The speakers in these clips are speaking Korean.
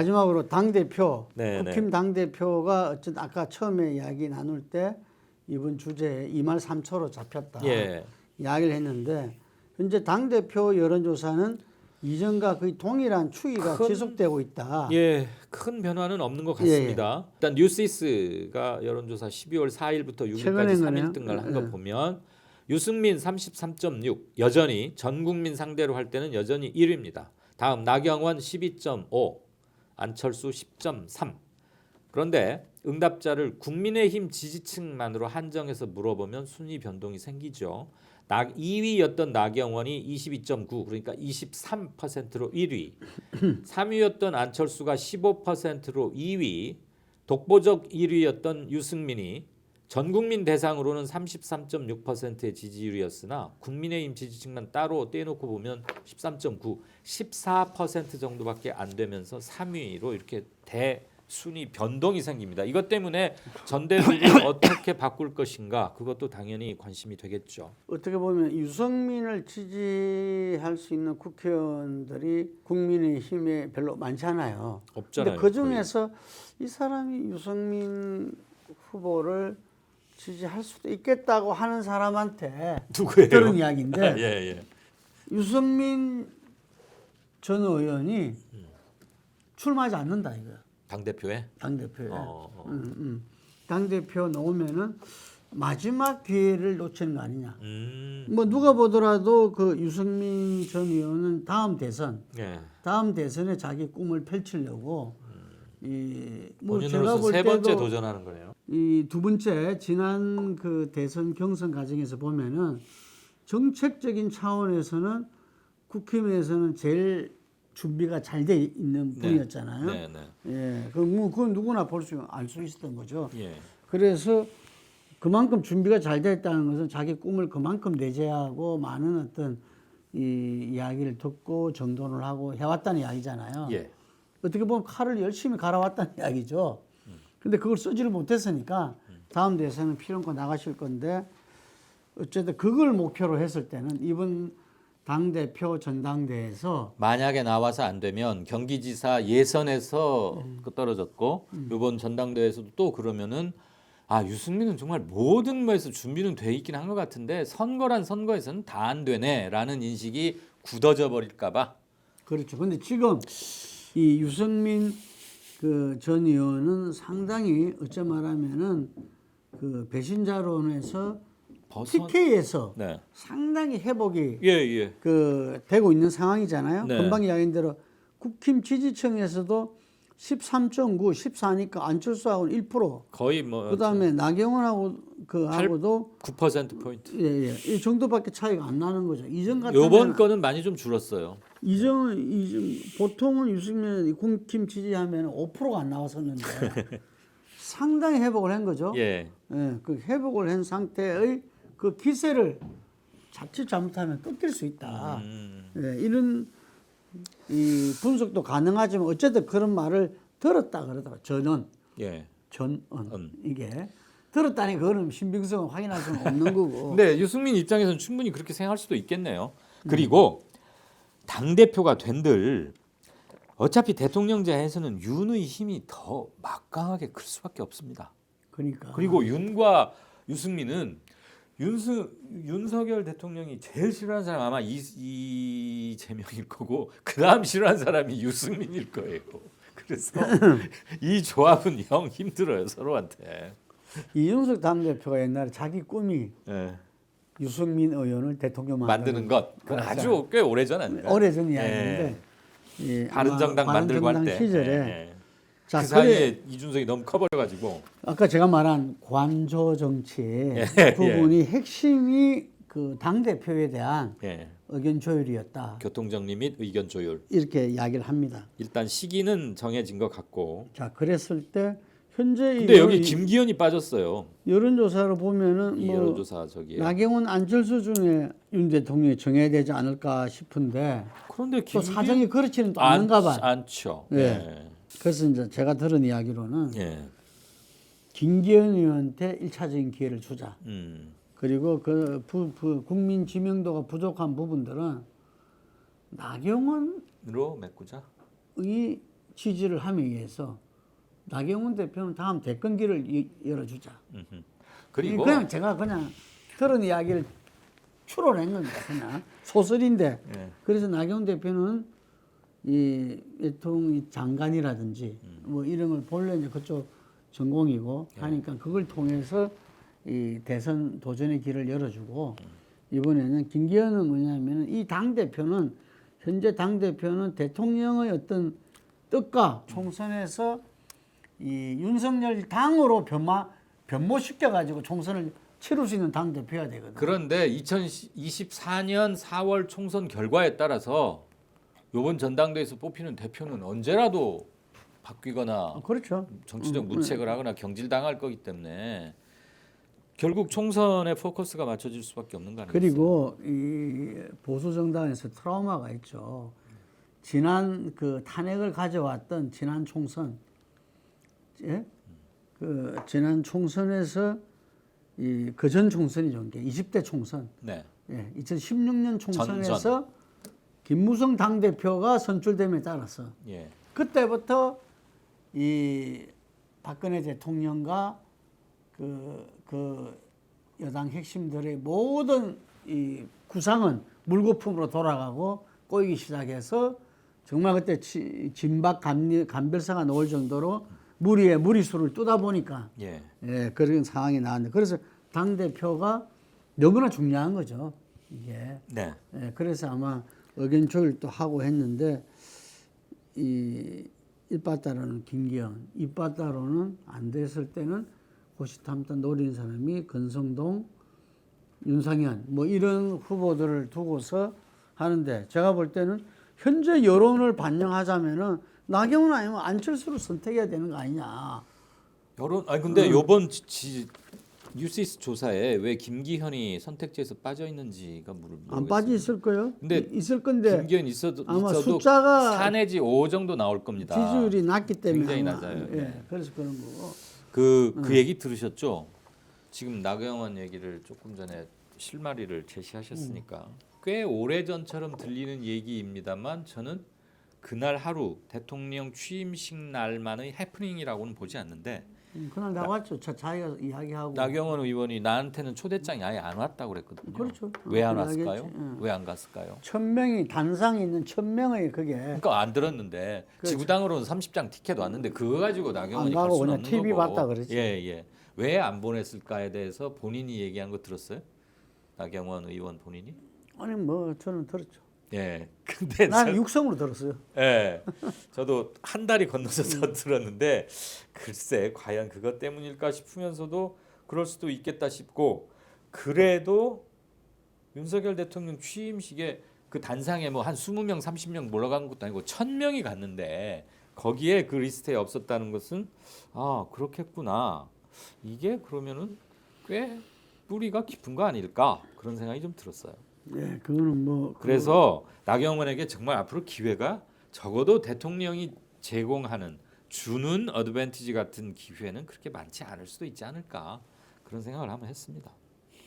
마지막으로 당 대표 네, 국힘 당 대표가 어쨌든 아까 처음에 이야기 나눌 때 이번 주제에 2말 3초로 잡혔다 예. 이야기를 했는데 현재 당 대표 여론조사는 이전과 거의 동일한 추이가 큰- 지속되고 있다. 예, 큰 변화는 없는 것 같습니다. 일단 뉴시스가 여론조사 12월 4일부터 6일까지 최근에 3일 거네요. 등을 한거 네. 보면 유승민 33.6 여전히 전 국민 상대로 할 때는 여전히 1위입니다. 다음 나경원 12.5 안철수 10.3 그런데 응답자를 국민의힘 지지층만으로 한정해서 물어보면 순위 변동이 생기죠. 나 2위였던 나경원이 22.9 그러니까 23%로 1위. 3위였던 안철수가 15%로 2위. 독보적 1위였던 유승민이 전 국민 대상으로는 33.6%의 지지율이었으나 국민의힘 지지층만 따로 떼놓고 보면 13.9, 14% 정도밖에 안 되면서 3위로 이렇게 대순위 변동이 생깁니다. 이것 때문에 전대를 어떻게 바꿀 것인가 그것도 당연히 관심이 되겠죠. 어떻게 보면 유승민을 지지할 수 있는 국회의원들이 국민의힘에 별로 많지 않아요. 없잖아요. 근데 그 중에서 이 사람이 유승민 후보를 지지할 수도 있겠다고 하는 사람한테 누구예요? 들은 이야기인데 예, 예. 유승민 전 의원이 출마하지 않는다 이거야 당 대표에 당 대표에 어, 어. 음, 음. 당 대표 나오면은 마지막 기회를 놓치는 거 아니냐. 음. 뭐 누가 보더라도 그 유승민 전 의원은 다음 대선 예. 다음 대선에 자기 꿈을 펼치려고 이뭐 제가 본인으로서 볼세 번째 도전하는 거네요. 이 두 번째 지난 그 대선 경선 과정에서 보면은 정책적인 차원에서는 국힘에서는 제일 준비가 잘 돼 있는 네. 분이었잖아요. 네, 네. 예, 그뭐 그건 누구나 볼 수 알 수 있었던 거죠. 예. 그래서 그만큼 준비가 잘 됐다는 것은 자기 꿈을 그만큼 내재하고 많은 어떤 이 이야기를 듣고 정돈을 하고 해왔다는 이야기잖아요. 예. 어떻게 보면 칼을 열심히 갈아왔다는 이야기죠. 근데 그걸 쓰지를 못했으니까 다음 대선은 피론코 나가실 건데 어쨌든 그걸 목표로 했을 때는 이번 당 대표 전당대에서 만약에 나와서 안 되면 경기지사 예선에서 음. 그 떨어졌고 이번 전당대회에서도 또 그러면은 아 유승민은 정말 모든 면에서 준비는 돼 있긴 한 것 같은데 선거란 선거에서는 다 안 되네라는 인식이 굳어져 버릴까봐 그렇죠. 근데 지금 이 유승민 그 전 의원은 상당히 어찌 말하면은 그 배신자론에서 벗어 TK에서 네. 상당히 회복이 예, 예. 그 되고 있는 상황이잖아요. 네. 금방 이야기한 대로 국힘 지지층에서도 13.9, 14니까 안철수하고는 1%. 거의 뭐 그다음에 나경원하고 그 하고도 9% 포인트. 예, 예. 이 정도밖에 차이가 안 나는 거죠. 이전 같은 요번 거는 많이 좀 줄었어요. 이전 이전 보통은 유승민 국힘 지지하면 5%가 안 나왔었는데 상당히 회복을 한 거죠. 예. 예, 그 회복을 한 상태의 그 기세를 자칫 잘못하면 끊길 수 있다. 음. 예, 이런 이 분석도 가능하지만 어쨌든 그런 말을 들었다 그러더라고. 저는 예. 전언 음. 이게 들었다니 그거는 신빙성을 확인할 수는 없는 거고. 근데 유승민 입장에서는 충분히 그렇게 생각할 수도 있겠네요. 그리고 당 대표가 된들 어차피 대통령제에서는 윤의 힘이 더 막강하게 클 수밖에 없습니다. 그러니까. 그리고 윤과 유승민은 윤수, 윤석열 대통령이 제일 싫어하는 사람 아마 이, 이재명일 거고 그 다음 싫어하는 사람이 유승민일 거예요. 그래서 이 조합은 영 힘들어요 서로한테. 이준석 당대표가 옛날에 자기 꿈이 예. 유승민 의원을 대통령 만드는 것 그건. 아주 꽤 오래전 아닌가요? 오래전 이야기인데 예, 바른정당 아마 만들고 할 바른정당 때 시절에 예, 예. 자, 그 그래- 사이에 이준석이 너무 커버려가지고 아까 제가 말한 관조 정치 예, 부분이 핵심이 그 당 대표에 대한 예. 의견 조율이었다 교통 정리 및 의견 조율 이렇게 이야기를 합니다. 일단 시기는 정해진 것 같고 자 그랬을 때 현재 이 근데 여기 김기현이 빠졌어요 여론조사로 보면은 이 뭐 여론조사 저기 나경원 안철수 중에 윤 대통령이 정해야 되지 않을까 싶은데 그런데 또 김기현 사정이 그렇지는 또 안- 않은가 봐. 않죠 예. 예. 그래서 이제 제가 들은 이야기로는 예. 김기현 의원한테 일차적인 기회를 주자. 음. 그리고 그 부, 부, 국민 지명도가 부족한 부분들은 나경원의 으로 메꾸자 취지를 함에 의해서 나경원 대표는 다음 대권기를 이- 열어주자. 음흠. 그리고 그냥 제가 그냥 들은 이야기를 추론한 겁니다. 그냥 소설인데 예. 그래서 나경원 대표는 이 외통 장관이라든지 뭐 이런 걸 본래 이제 그쪽 전공이고 하니까 그걸 통해서 이 대선 도전의 길을 열어주고 이번에는 김기현은 뭐냐면은 이당 대표는 현재 당 대표는 대통령의 어떤 뜻과 총선에서 이 윤석열 당으로 변마 변모시켜 가지고 총선을 치를 수 있는 당 대표야 되거든. 그런데 2024년 4월 총선 결과에 따라서 이번 전당대회에서 뽑히는 대표는 언제라도 바뀌거나 아, 그렇죠. 정치적 문책을 하거나 경질당할 거기 때문에 결국 총선에 포커스가 맞춰질 수밖에 없는 거 아니겠어요? 그리고 이 보수 정당에서 트라우마가 있죠. 지난 그 탄핵을 가져왔던 지난 총선, 예? 그 지난 총선에서 이 그전 총선이죠. 이게 20대 총선, 네. 예, 2016년 총선에서 김무성 당 대표가 선출됨에 따라서 예. 그때부터 이 박근혜 대통령과 그, 그 여당 핵심들의 모든 이 구상은 물거품으로 돌아가고 꼬이기 시작해서 정말 그때 치- 진박 감, 감별사가 나올 정도로 무리에 무리수를 뚜다 보니까 예. 예, 그런 상황이 나왔는데 그래서 당 대표가 너무나 중요한 거죠 이게. 네. 예, 그래서 아마 의견 조율도 하고 했는데 이 일바따로는 김기현, 이바따로는 안 됐을 때는 호시탐탐 노리는 사람이 건성동, 윤상현 뭐 이런 후보들을 두고서 하는데 제가 볼 때는 현재 여론을 반영하자면은 나경원 아니면 안철수를 선택해야 되는 거 아니냐. 여론 아니 음. 근데 요번 지, 지, 뉴시스 조사에 왜 김기현이 선택지에서 빠져 있는지가 물을 안 빠져 있을 거예요. 근데 이- 있을 건데 김기현 있어도 아마 있어도 숫자가 4 내지 5 정도 나올 겁니다. 지지율이 낮기 때문에 굉장히 아마, 낮아요. 예, 네. 그래서 그런 거고. 그, 그 음. 얘기 들으셨죠? 지금 나경원 얘기를 조금 전에 실마리를 제시하셨으니까 꽤 오래 전처럼 들리는 얘기입니다만 저는 그날 하루 대통령 취임식 날만의 해프닝이라고는 보지 않는데 음, 그날 나왔죠. 자, 자기가 이야기하고. 나경원 의원이 나한테는 초대장이 아예 안 왔다고 그랬거든요. 그렇죠. 왜안 어, 왔을까요? 그래야겠지. 응. 왜안 갔을까요? 천 명이 단상에 있는 천 명의 그게 그러니까 안 들었는데 지구당으로는 30장 티켓 왔는데 그거 가지고 나경원이 그렇죠. 안갈 가고 수는 그냥 없는 TV 거고. 봤다 그러지. 예, 예. 왜 안 보냈을까에 대해서 본인이 얘기한 거 들었어요? 나경원 의원 본인이? 아니 뭐 저는 들었죠. 예. 근데 나는 저, 육성으로 들었어요. 예. 저도 한 달이 건너서 들었는데 글쎄 과연 그것 때문일까 싶으면서도 그럴 수도 있겠다 싶고 그래도 윤석열 대통령 취임식에 그 단상에 뭐 한 20명, 30명 몰아간 것도 아니고 1000명이 갔는데 거기에 그 리스트에 없었다는 것은 아, 그렇겠구나. 이게 그러면은 꽤 뿌리가 깊은 거 아닐까? 그런 생각이 좀 들었어요. 예, 그거는 뭐 그래서 나경원에게 정말 앞으로 기회가 적어도 대통령이 제공하는 주는 어드밴티지 같은 기회는 그렇게 많지 않을 수도 있지 않을까 그런 생각을 한번 했습니다.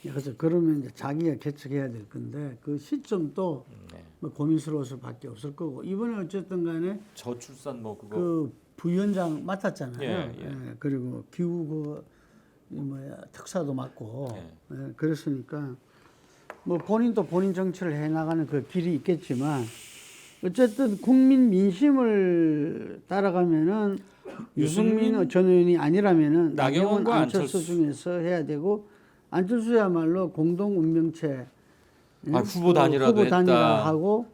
예, 그래서 그러면 이제 자기가 개척해야 될 건데 그 시점도 네. 뭐 고민스러울 수밖에 없을 거고 이번에 어쨌든 간에 저출산 뭐 그거 그 부위원장 맡았잖아요. 예, 예. 예, 그리고 기후 그이 뭐야 특사도 맡고 예. 예, 그랬으니까 뭐 본인도 본인 정치를 해 나가는 그 길이 있겠지만 어쨌든 국민 민심을 따라가면은 유승민 전 의원이 아니라면은 나경원 나경원과 안철수, 안철수. 중에서 해야 되고 안철수야말로 공동 운명체 예? 아, 후보 그 단일화도 후보 했다. 인수위원장.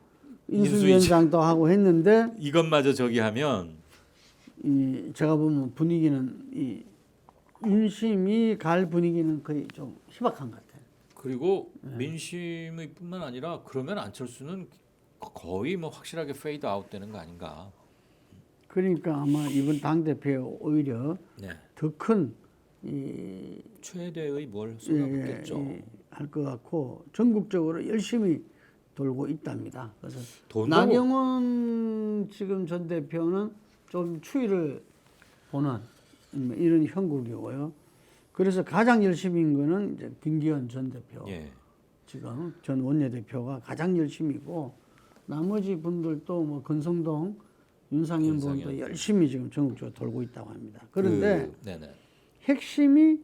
인수위원장도 하고 했는데 이것마저 저기 하면 이 제가 보면 분위기는 이 윤심이 갈 분위기는 거의 좀 희박한 것 같아요. 그리고 민심의 뿐만 아니라 그러면 안철수는 거의 뭐 확실하게 페이드 아웃 되는 거 아닌가. 그러니까 아마 이번 당 대표에 오히려 네. 더큰이 최대의 뭘 예, 쏟아붓겠죠. 할것 같고 전국적으로 열심히 돌고 있답니다. 그래서 돈도 나경원 지금 전 대표는 좀 추이를 보는 음, 이런 형국이고요. 그래서 가장 열심인 거는 이제 김기현 전 대표. 예. 지금 전 원내대표가 가장 열심이고 나머지 분들도 뭐 건성동, 윤상현. 의원도 열심히 지금 전국적으로 돌고 있다고 합니다. 그런데 그. 핵심이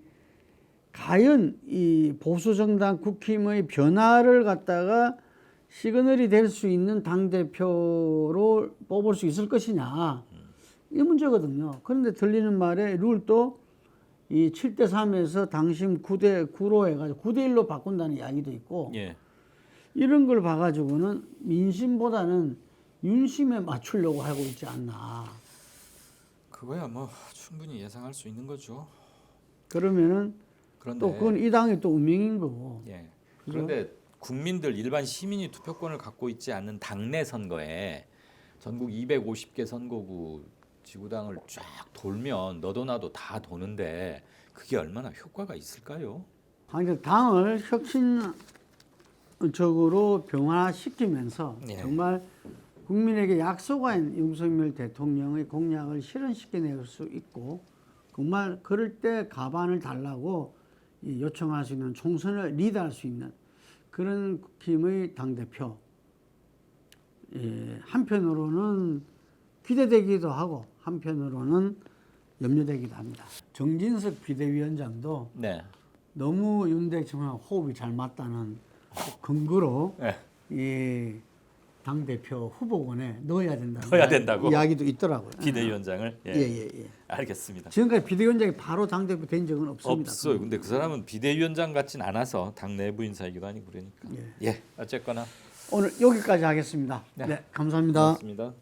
과연 이 보수 정당 국힘의 변화를 갖다가 시그널이 될 수 있는 당 대표로 뽑을 수 있을 것이냐 이 문제거든요. 그런데 들리는 말에 룰도 이 7대 3에서 당심 9대 9로 해가지고 9대 1로 바꾼다는 이야기도 있고 예. 이런 걸 봐가지고는 민심보다는 윤심에 맞추려고 하고 있지 않나. 그거야 뭐 충분히 예상할 수 있는 거죠. 그러면은 그런데 또 그건 이 당이 또 운명인 거고. 예. 그런데 국민들 일반 시민이 투표권을 갖고 있지 않는 당내 선거에 전국 250개 선거구 지구당을 쫙 돌면 너도 나도 다 도는데 그게 얼마나 효과가 있을까요? 그러니까 당을 혁신적으로 병화시키면서 예. 정말 국민에게 약속한 윤석열 대통령의 공약을 실현시켜낼 수 있고 정말 그럴 때 가반을 달라고 이 요청할 수 있는 총선을 리드할 수 있는 그런 국힘의 당 대표. 예, 한편으로는 기대되기도 하고 한편으로는 염려되기도 합니다. 정진석 비대위원장도 네. 너무 윤 대통령 호흡이 잘 맞다는 근거로 네. 이당 대표 후보군에 넣어야 된다는 넣어야 된다고? 이야기도 있더라고요. 비대위원장을 예. 예예 예, 예. 알겠습니다. 지금까지 비대위원장이 바로 당 대표 된 적은 없습니다. 없어요. 근데 그 사람은 비대위원장 같진 않아서 당 내부 인사이기도 아니고 그러니까. 예. 예. 어쨌거나 오늘 여기까지 하겠습니다. 네. 네 감사합니다. 고맙습니다.